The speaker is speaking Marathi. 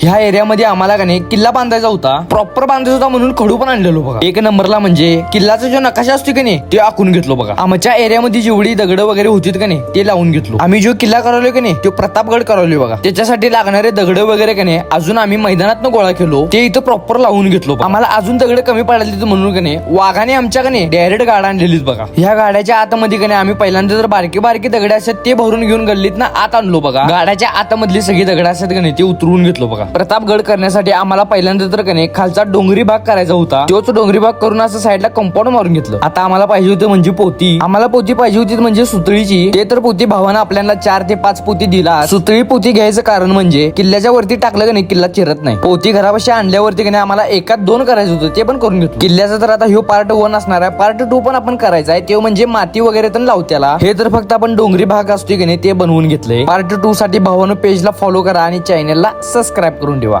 ह्या एरियामध्ये आम्हाला का नाही किल्ला बांधायचा होता. प्रॉपर बांधायचा होता म्हणून खडू पण आणलेलो बघा. एक नंबरला म्हणजे किल्लाचा जो नकाशा असतो की नाही ते आखून घेतलो बघा. आमच्या एरियामध्ये जेवढी दगड वगैरे होती का नाही ते लावून घेतलो. आम्ही जो किल्ला करवलोय की नाही तो प्रतापगड करवलोय बघा. त्याच्यासाठी लागणारे दगड वगैरे का नाही अजून आम्ही मैदानात गोळा केलो. ते इथं प्रॉपर लावून घेतलो आम्हाला अजून दगड कमी पडले म्हणून का नाही वाघाने आमच्या का नाही डायरेक्ट गाडा आणलेलीच बघा. ह्या गाड्याच्या आतमध्ये का नाही आम्ही पहिल्यांदा जर बारकी बारकी दगड असतात ते भरून घेऊन गल्लीत ना आत आणलो बघा. गाड्याच्या आतमधली सगळी दगड असतात का नाही ते उतरवून घेतलो बघा. प्रतापगड करण्यासाठी आम्हाला पहिल्यांदा तर कने नाही खालचा डोंगरी भाग करायचा होता. तोच डोंगरी भाग करून असं साईडला कंपाऊंड मारून घेतलं. आता आम्हाला पाहिजे होते म्हणजे पोती. आम्हाला पोती पाहिजे होती म्हणजे सुतळीची. ते तर पोती भावानं आपल्याला चार ते पाच पोती दिला. सुतळी पोती घ्यायचं कारण म्हणजे किल्ल्याच्या वरती टाकलं का नाही किल्ला चिरत नाही. पोती घरापाशी आणल्यावरती की नाही आम्हाला एकात दोन करायचं होतं ते पण करून घेतो किल्ल्याचा तर आता ह्यो पार्ट वन असणार आहे. पार्ट टू पण आपण करायचा आहे. ते म्हणजे माती वगैरे तर लावत्याला. हे तर फक्त आपण डोंगरी भाग असतो की नाही ते बनवून घेतलंय. पार्ट टू साठी भावानं पेजला फॉलो करा आणि चॅनेलला सबस्क्राईब करून ठेवा.